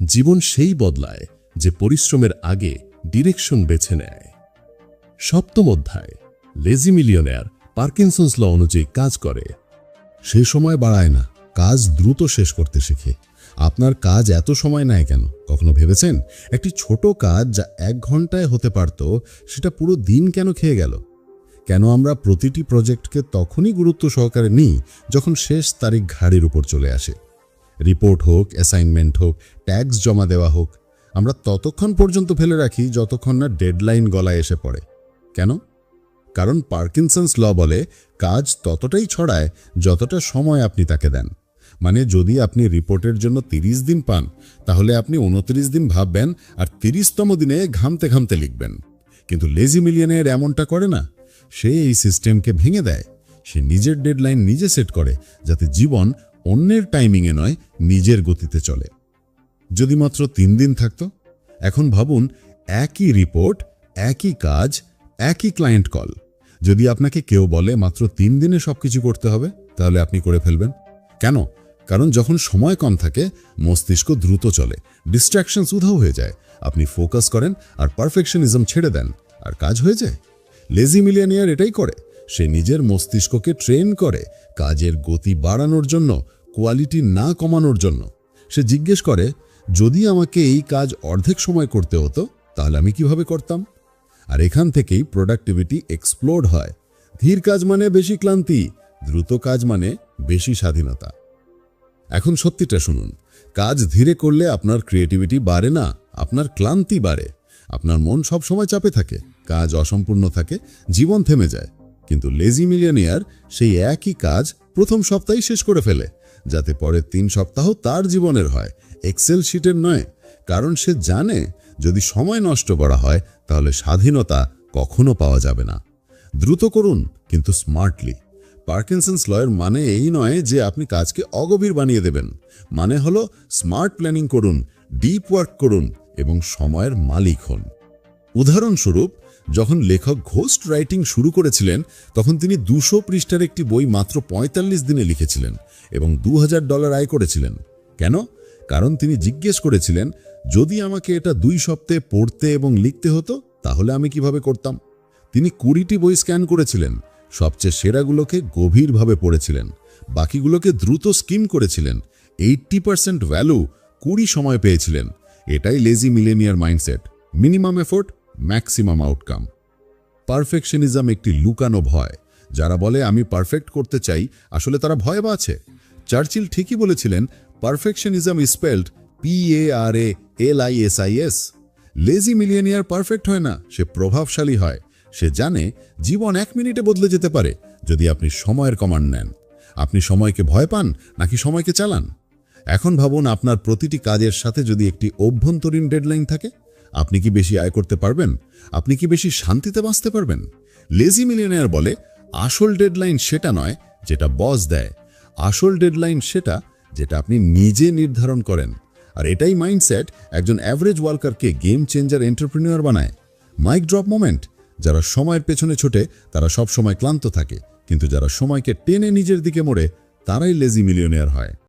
জীবন সেই বদলায় যে পরিশ্রমের আগে ডিরেকশন বেছে নেয়। সপ্তম অধ্যায়, লেজি মিলিয়নেয়ার পার্কিনসন্স ল অনুযায়ী কাজ করে। সে সময় বাড়ায় না, কাজ দ্রুত শেষ করতে শেখে। আপনার কাজ এত সময় নেয় কেন? কখনো ভেবেছেন? একটি ছোট কাজ যা এক ঘন্টায় হতে পারত, সেটা পুরো দিন কেন খেয়ে গেল? কেন আমরা প্রতিটি প্রজেক্টকে তখনই গুরুত্ব সহকারে নিই যখন শেষ তারিখ ঘাড়ির উপর চলে আসে? রিপোর্ট হোক অ্যাসাইনমেন্ট হোক ট্যাক্স জমা দেওয়া হোক, আমরা ততক্ষণ পর্যন্ত ফেলে রাখি যতক্ষণ না ডেডলাইন গলায় এসে পড়ে। কেন? কারণ পার্কিনসন্স ল বলে কাজ ততটাই ছড়ায় যতটা সময় আপনি তাকে দেন। মানে যদি আপনি রিপোর্টের জন্য ৩০ দিন পান, তাহলে আপনি উনত্রিশ দিন ভাববেন আর তিরিশতম দিনে ঘামতে ঘামতে লিখবেন। কিন্তু লেজি মিলিয়নের এমনটা করে না। সে এই সিস্টেমকে ভেঙে দেয়। সে নিজের ডেডলাইন নিজে সেট করে, যাতে জীবন অন্যের টাইমিংয়ে নয়, নিজের গতিতে চলে। যদি মাত্র তিন দিন থাকতো, এখন ভাবুন, একই রিপোর্ট একই কাজ, একই ক্লায়েন্ট কল যদি আপনাকে কেউ বলে মাত্র তিন দিনে সবকিছু করতে হবে, তাহলে আপনি করে ফেলবেন। কেন? কারণ যখন সময় কম থাকে, মস্তিষ্ক দ্রুত চলে ডিস্ট্রাকশনস উধাও হয়ে যায়। আপনি ফোকাস করেন আর পারফেকশনিজম ছেড়ে দেন, আর কাজ হয়ে যায়। লেজি মিলিয়নিয়ার এটাই করে। সে নিজের মস্তিষ্ককে ট্রেন করে কাজের গতি বাড়ানোর জন্য কোয়ালিটি না কমানোর জন্য। সে জিজ্ঞেস করে, যদি আমাকে এই কাজ অর্ধেক সময় করতে হতো, তাহলে আমি কীভাবে করতাম? আর এখান থেকেই প্রোডাক্টিভিটি এক্সপ্লোড হয়। ধীর কাজ মানে বেশি ক্লান্তি, দ্রুত কাজ মানে বেশি স্বাধীনতা। এখন সত্যিটা শুনুন, কাজ ধীরে করলে আপনার ক্রিয়েটিভিটি বাড়ে না, আপনার ক্লান্তি বাড়ে। আপনার মন সব সময় চাপে থাকে, কাজ অসম্পূর্ণ থাকে, জীবন থেমে যায়। কিন্তু লেজি মিলিয়নিয়ার সেই একই কাজ প্রথম সপ্তাহেই শেষ করে ফেলে, যাতে পরের তিন সপ্তাহ তার জীবনের হয় এক্সেল শিটের নয়। কারণ সে জানে, যদি সময় নষ্ট করা হয়, তাহলে স্বাধীনতা কখনো পাওয়া যাবে না। দ্রুত করুন, কিন্তু স্মার্টলি পার্কিনসন্স লয়ের মানে এই নয় যে আপনি কাজকে অগভীর বানিয়ে দেবেন। মানে হলো স্মার্ট প্ল্যানিং করুন ডিপ ওয়ার্ক করুন এবং সময়ের মালিক হন। উদাহরণস্বরূপ যখন লেখক ঘোস্ট রাইটিং শুরু করেছিলেন, তখন তিনি দুশো পৃষ্ঠার একটি বই মাত্র ৪৫ দিনে লিখেছিলেন এবং দু হাজার ডলার আয় করেছিলেন। কেন? কারণ তিনি জিজ্ঞেস করেছিলেন, যদি আমাকে এটা দুই সপ্তাহে পড়তে এবং লিখতে হতো, তাহলে আমি কীভাবে করতাম? তিনি কুড়িটি বই স্ক্যান করেছিলেন, সবচেয়ে সেরাগুলোকে গভীরভাবে পড়েছিলেন, বাকিগুলোকে দ্রুত স্কিম করেছিলেন, এইট্টি পার্সেন্ট ভ্যালু কুড়ি সময় পেয়েছিলেন। এটাই lazy millionaire mindset. Minimum effort maximum outcome perfectionism একটি লুকানো ভয়, যারা বলে, আমি পারফেক্ট করতে চাই। আসলে তারা ভয় বা আছে। চার্চিল ঠিকই বলেছিলেন perfectionism spelled P A R A L I S I S lazy millionaire perfect হয় না, সে প্রভাবশালী হয়। সে জানে, জীবন এক মিনিটে বদলে যেতে পারে, যদি আপনি সময়ের কমান্ড নেন। আপনি সময়কে ভয় পান, নাকি সময়কে চালান? এখন ভাবুন, আপনার প্রতিটি কাজের সাথে যদি একটি অভ্যন্তরীণ ডেডলাইন থাকে আপনি কি বেশি আয় করতে পারবেন? আপনি কি বেশি শান্তিতে বাঁচতে পারবেন? লেজি মিলিয়নিয়ার বলে, আসল ডেডলাইন সেটা নয় যেটা বস দেয়। আসল ডেডলাইন সেটা যেটা আপনি নিজে নির্ধারণ করেন। আর এটাই মাইন্ডসেট একজন অ্যাভারেজ ওয়ার্কারকে গেম চেঞ্জার এন্টারপ্রিনিয়র বানায়। মাইক ড্রপ মোমেন্ট যারা সময়ের পেছনে ছোটে, তারা সব সময় ক্লান্ত থাকে। কিন্তু যারা সময়কে টেনে নিজের দিকে মোড়ে, তারাই লেজি মিলিয়নিয়ার হয়।